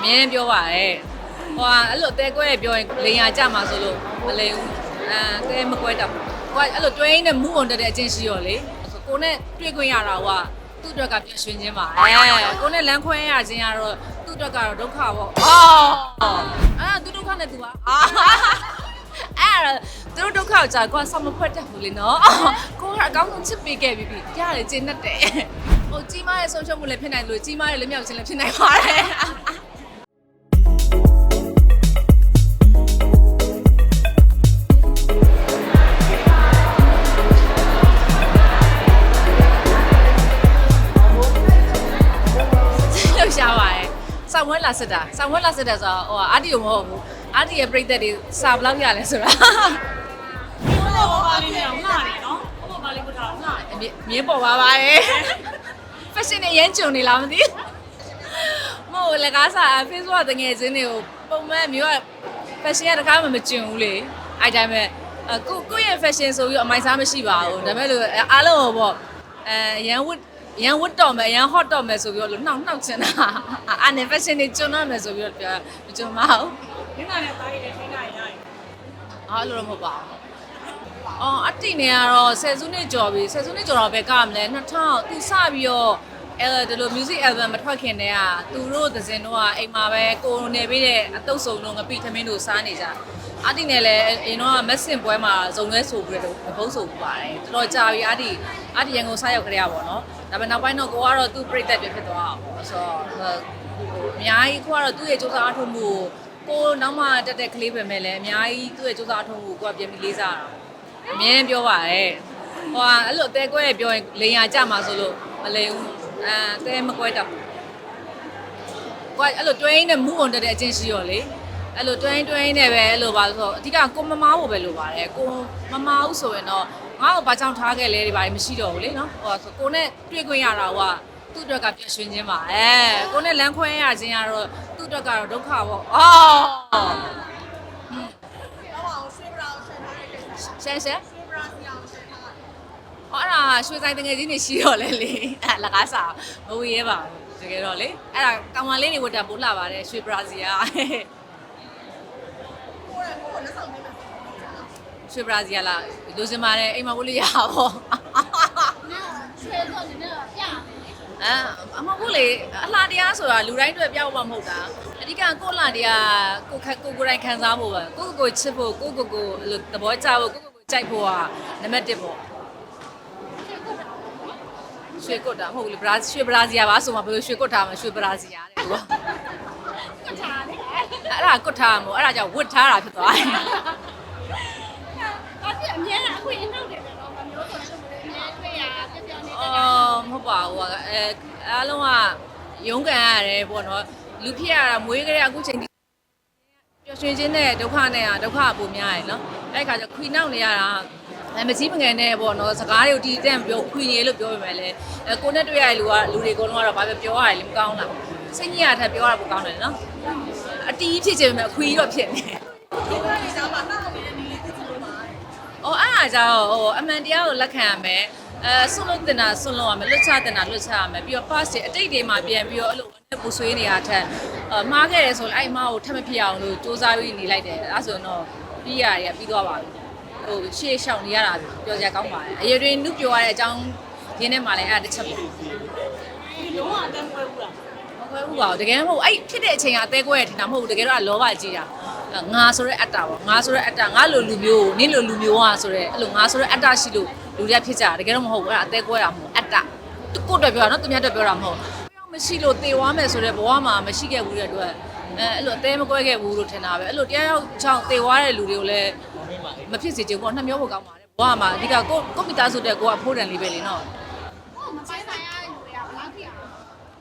အမြဲတမ်းပြောပါတယ်ဟိုကအဲ့လိုအသေးကွဲပြောရင်လိန်ရကြမှာဆိုလို့မလိန်ဘူးအဲတဲမကွဲတော့ကိုကအဲ့လိုတွင်းနဲ့မူးအောင်တက်တဲ့အချင်းရှိရောလေဆိုကိုနဲ့တွေ့ခွင့်ရတာကသူ့အတွက်ကပြည့်ရွှင်ခြင်းပါအဲကိုနဲ့လမ်းခွဲရခြင်းကတော့သူ့အတွက်ကတော့ဒုက္ခပေါ့အော်အာသူဒုက္ခနဲ့သူကအာအဲ့သူတို့ဒုက္ခကိုကြာကိုကဆောင်းမဖွက်တတ်ဘူးလေနော်ကိုကအကောင်းဆုံးချစ်ပေးခဲ့ပြီပြီကြားတယ်ကျင်းတတ်တယ်ဟိုကြီးမားရဲ့ဆုံးရှုံးမှုလည်းဖြစ်နိုင်လို့ကြီးမားရဲ့လက်မြောက်ခြင်းလည်းဖြစ်နိုင်ပါတယ် ဝဲလာစစ်တာဆောင်းဝဲလာစစ်တာဆိုတော့ဟိုအာတီကိုမဟုတ်ဘူး။အာတီရဲ့ပြိသက်တွေစာဘယ်လောက်ရလဲဆိုတာဘောပါလေးနဲ့ငှားနေနော်ဘောပါလေးကိုထားငှားအမြင်မြင်ပေါ်ပါပါရဲ့။ fashion နဲ့ရမ်းကြုံနေလားမသိဘူး။မဟုတ်လေကားစာ Facebook ကတငယ်ချင်းတွေကိုပုံမှန်မျိုးက fashion ကတကားမှမကြုံဘူးလေ။အဲ့တိုင်းပဲအကိုကိုယ့်ရဲ့ fashion ဆိုပြီးအမိုက်စားမရှိပါဘူး။ဒါပေမဲ့လို့အားလုံးကိုပေါ့အဲရန်ဝတ် ရန်ဝတ်တော့မယ်ရန် hot တော့မယ်ဆိုပြီးတော့လို့နှောက်နှောက်ချင်တာအာနေ fashion တွေကျွန်းတော့မယ်ဆိုပြီးတော့ပြောမကျွန်းပါဘူးဒီကနေ့သားရည်နဲ့ထိန်းတာရရင်အားလို့တော့မဟုတ်ပါဘူးအော်အတိနေကတော့ဆယ်စုနှစ်ကျော်ပြီဆယ်စုနှစ်ကျော်တော့ပဲကမလဲ2000သူစပြီးတော့အဲဒီလို music album မထွက်ခင်တည်းကသူတို့သစင်တော့အိမ်မှာပဲကိုနေပြီးတဲ့အတုပ်စုံတော့ငပိထမင်းတို့စားနေကြအတိနဲ့လည်းအရင်တော့မက်ဆင်ပွဲမှာဇုံလဲဆိုပြီးတော့ဘုံဆိုပြီးပါတယ်တော်တော်ကြာပြီအတိအတိရန်ကုန်စားရောက်ကြရပါတော့ ဒါပေမဲ့နောက်ပိုင်းတော့ကိုကတော့သူ့ပြိတက်ပြဖြစ်သွားအောင်ဆိုတော့အများကြီးကိုကတော့သူ့ရဲ့စူးစမ်းအထောက်မှုကိုကိုနောက်မှတက်တဲ့ကလေးပဲမဲ့လည်းအများကြီးသူ့ရဲ့စူးစမ်းအထောက်မှုကိုကိုကပြန်ပြီးလေးစားတာအမြဲတမ်းပြောပါတယ်ဟိုကအဲ့လိုအသေးကွဲပြောရင်လိန်ရကြမှာဆိုလို့မလိန်ဘူးအဲတဲမကွဲတော့ကိုကအဲ့လိုတွင်းနဲ့မူးအောင်တက်တဲ့အချင်းရှိရောလေအဲ့လိုတွင်းတွင်းနဲ့ပဲအဲ့လိုပါဆိုတော့အဓိကကိုမမားဖို့ပဲလိုပါတယ်ကိုမမားဘူးဆိုရင်တော့ ငါ့ကိုဘာကြောင့်ထားခဲ့လဲဒီဘာမရှိတော့ဘူးလေနော်ဟိုဆိုကိုနဲ့တွေ့ခွင့်ရတာကသူ့အတွက်ကပြည့်ရွှင်ခြင်းပါအဲကိုနဲ့လမ်းခွဲရခြင်းကတော့သူ့အတွက်ကတော့ဒုက္ခပေါ့အော်ရှယ်ရှယ်ဟောအဲ့ဒါရွှေဆိုင်တငယ်ချင်းတွေရှိတော့လေလေအဲ့လကားစာမဝေးရဲပါဘူးတကယ်တော့လေအဲ့ဒါကောင်မလေးတွေဝတ်တာပို့လာပါတယ်ရွှေဘရာဇီယာ ရွှေဘရာဇီယာလားလူစင်ပါတယ်အိမ်မှာဝတ်လို့ရပါဘောဆွဲတော့နည်းနည်းပြမယ်အာအမဟုတ်လေအလှတရားဆိုတာလူတိုင်းအတွက်ပြောက်မှာမဟုတ်တာအဓိကကိုယ့်လှတရားကိုယ်ခက်ကိုယ်ကိုယ်တိုင်ခံစားဖို့ပဲကိုယ့်ကိုယ်ကိုယ်ချစ်ဖို့ကိုယ့်ကိုယ်ကိုယ်အဲ့လိုသဘောကျဖို့ကိုယ့်ကိုယ်ကိုယ်ကြိုက်ဖို့ကနံပါတ်1ပေါ့ရွှေကုတ်တာမဟုတ်ဘူးလေဘရာရွှေဘရာဇီယာပါဆိုမှဘယ်လိုရွှေကုတ်တာမရွှေဘရာဇီယာတဲ့သူကကထားတယ်အဲ့ဒါကုတ်ထားမှာအဲ့ဒါကြောင့်ဝတ်ထားတာဖြစ်သွားတယ်ဘာဖြစ် အများအခွင့်အနောက်တယ်တော့မမျိုးဆိုလို့အများတွေ့ရပြပြနေတယ်အော်မဟုတ်ပါဘူးအဲအားလုံးကရုန်းကန်ရတယ်ပေါ့နော်လူဖြစ်ရတာမွေးကြတဲ့အခုချိန်ဒီပျော်ရွှင်ခြင်းနဲ့ဒုက္ခနဲ့ကဒုက္ခကပိုများရယ်နော်အဲ့ခါကျခွေနောက်နေရတာအဲမကြီးမငယ်နဲ့ပေါ့နော်စကားတွေကိုတီးတန့်ပြောခွေနေလို့ပြောပေမဲ့လည်းအဲကိုနဲ့တွေ့ရတဲ့လူကလူတွေအကုန်လုံးကတော့ဘာပဲပြောရတယ်လေမကောင်းလားစိတ်ညစ်ရတဲ့ပြောရတာပိုကောင်းတယ်နော်အတီးဖြစ်ချင်ပေမဲ့အခွေတော့ဖြစ်နေ အော်အဲ့အားကြောင့်ဟိုအမှန်တရားကိုလက်ခံရမယ်အဲဆွလို့တင်တာဆွလို့ရမယ်လွတ်ချတင်တာလွတ်ချရမယ်ပြီးတော့ pass တွေအတိတ်တွေမှာပြန်ပြီးတော့အဲ့လိုဝမ်းနဲ့ပူဆွေးနေရတဲ့အဲမှားခဲ့တယ်ဆိုရင်အဲ့အမှားကိုထပ်မဖြစ်အောင်လို့စူးစမ်းပြီးနေလိုက်တယ်အဲ့ဆိုရင်တော့ပြီးရရပြီးသွားပါပြီဟိုရှေ့ရှောင်နေရတာပြောစရာကောင်းပါတယ်အရေးတွေနုပြောရတဲ့အကြောင်းရင်းထဲမှာလည်းအဲ့ဒါတစ်ချက်ပေါ့ဒီလုံးဝအတန်းပွဲဘူးလားမခွဲဘူးပါဘူးတကယ်မဟုတ်အဲ့ဖြစ်တဲ့အချိန်ကအသေးကွဲရထင်တာမဟုတ်ဘူးတကယ်တော့လောဘကြီးတာ ငါဆိုတဲ့အတ္တပေါ့ငါဆိုတဲ့အတ္တငါလိုလူမျိုးကိုနင့်လိုလူမျိုးอ่ะဆိုတဲ့အဲ့လိုငါဆိုတဲ့အတ္တရှိလို့လူတွေကဖြစ်ကြတာတကယ်တော့မဟုတ်ဘူးအဲ့ဒါအသေးကွဲတာမဟုတ်အတ္တသူကိုယ်တော်ပြောတာနော်သူများတော်ပြောတာမဟုတ်မရှိလို့တေဝါမယ်ဆိုတဲ့ဘဝမှာမရှိခဲ့ဘူးတဲ့အတွက်အဲအဲ့လိုအသေးမကွဲခဲ့ဘူးလို့ထင်တာပဲအဲ့လိုတရားရောက်ချောင်းတေဝါတဲ့လူတွေကိုလည်းမဖြစ်စေချင်ဘူးပေါ့နှမျောဖို့ကောင်းပါတယ်ဘဝမှာအဓိကကိုကိုမိသားစုတဲ့ကိုကဖိုးတန်လေးပဲလေနော်မပိုင်ဆိုင်ရတဲ့လူတွေကဘယ်လောက်ထိအောင်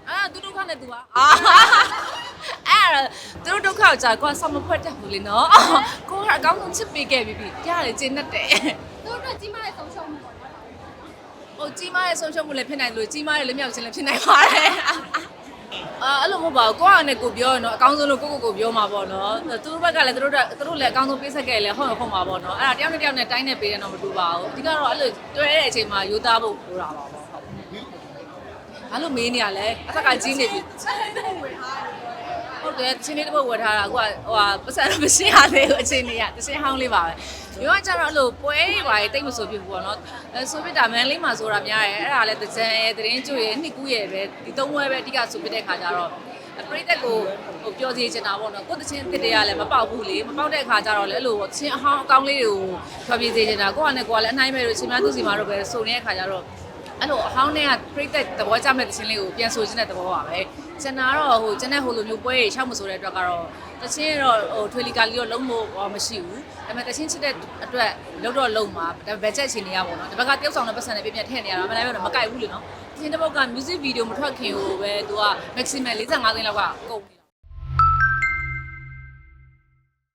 အာသူတို့ခနဲ့သူကအာ အာအဲ့သူတို့ဒုက္ခကိုကြာကိုကဆောင်းမဖွက်တတ်ဘူးလေနော်ကိုကအကောင်းဆုံးချစ်ပေးခဲ့ပြီပြီကြားတယ်ကျင်းတတ်တယ်သူတို့ကြီးမားတဲ့ဆုံးရှုံးမှုပေါ့နော်ဟိုကြီးမားရဲ့ဆုံးရှုံးမှုလည်းဖြစ်နိုင်လို့ကြီးမားရဲ့လက်မြောက်ခြင်းလည်းဖြစ်နိုင်ပါတယ်အာအဲ့လိုမဟုတ်ပါဘူးကိုကလည်းကိုပြောရတော့အကောင်းဆုံးလို့ကိုကိုကိုပြောမှာပေါ့နော်သူတို့ဘက်ကလည်းသူတို့သူတို့လည်းအကောင်းဆုံးပေးဆက်ခဲ့လည်းဟုတ်ဟုတ်မှာပေါ့နော်အဲ့ဒါတယောက်နဲ့တယောက်နဲ့တိုင်းနဲ့ပေးရတော့မတူပါဘူးအဓိကတော့အဲ့လိုတွေ့ရတဲ့အချိန်မှာယူသားဖို့လိုတာပါပေါ့ဟုတ်ဘာလို့မေးနေရလဲအသက်ကကြီးနေပြီ ဟုတ်တယ်ချင်းလေးတစ်ပုတ်ဝယ်ထားတာအခုကဟိုဟာပတ်စံတော့မရှင်းရသေးဘူးအချင်းလေးကတချင်းဟောင်းလေးပါပဲပြောရကြတော့အဲ့လိုပွဲတွေပါတိတ်မဆိုဖြစ်ဘူးပေါ့နော်အဲဆိုပြတာမန်လေးမှာဆိုတာများတယ်အဲ့ဒါလည်းတကြံရဲ့တရင်ကျွရဲ့နှစ်ကူးရဲ့ပဲဒီသုံးဝဲပဲအဓိကဆိုပြတဲ့ခါကျတော့ပရိသတ်ကိုဟိုပြောစီချင်တာပေါ့နော်ကိုယ်တချင်းတစ်တွေကလည်းမပေါက်ဘူးလေမပေါက်တဲ့ခါကျတော့လည်းအဲ့လိုချင်းအဟောင်းအကောင်းလေးတွေကိုထွက်ပြေးစေချင်တာကိုကလည်းကိုကလည်းအနိုင်မဲ့လို့ချင်းများသူစီမှာတော့ပဲစုံနေတဲ့ခါကျတော့ အဲ့လိုအဟောင်းတွေကပြိသက်သဘောကျမဲ့တခြင်းလေးကိုပြန်ဆိုခြင်းတဲ့သဘောပါပဲကျန်တာတော့ဟိုကျန်တဲ့ဟိုလိုမျိုးပွဲတွေရှောက်မဆိုတဲ့အတွက်ကတော့တခြင်းတော့ဟိုထွေလီကာလီတော့လုံးလို့ဟောမရှိဘူးဒါပေမဲ့တခြင်းချစ်တဲ့အတွက်လုံးတော့လုံးမှာဒါပေမဲ့ဘယ်ချက်အခြေအနေရပါတော့ဒီဘက်ကတယောက်ဆောင်တဲ့ပတ်စံနဲ့ပြပြထည့်နေရတာမနိုင်ဘူးတော့မကြိုက်ဘူးလေနော်တခြင်းတစ်ပုတ်က music video မထွက်ခင်ဟိုပဲသူက maximum 45သိန်းလောက်ကကုန်နေ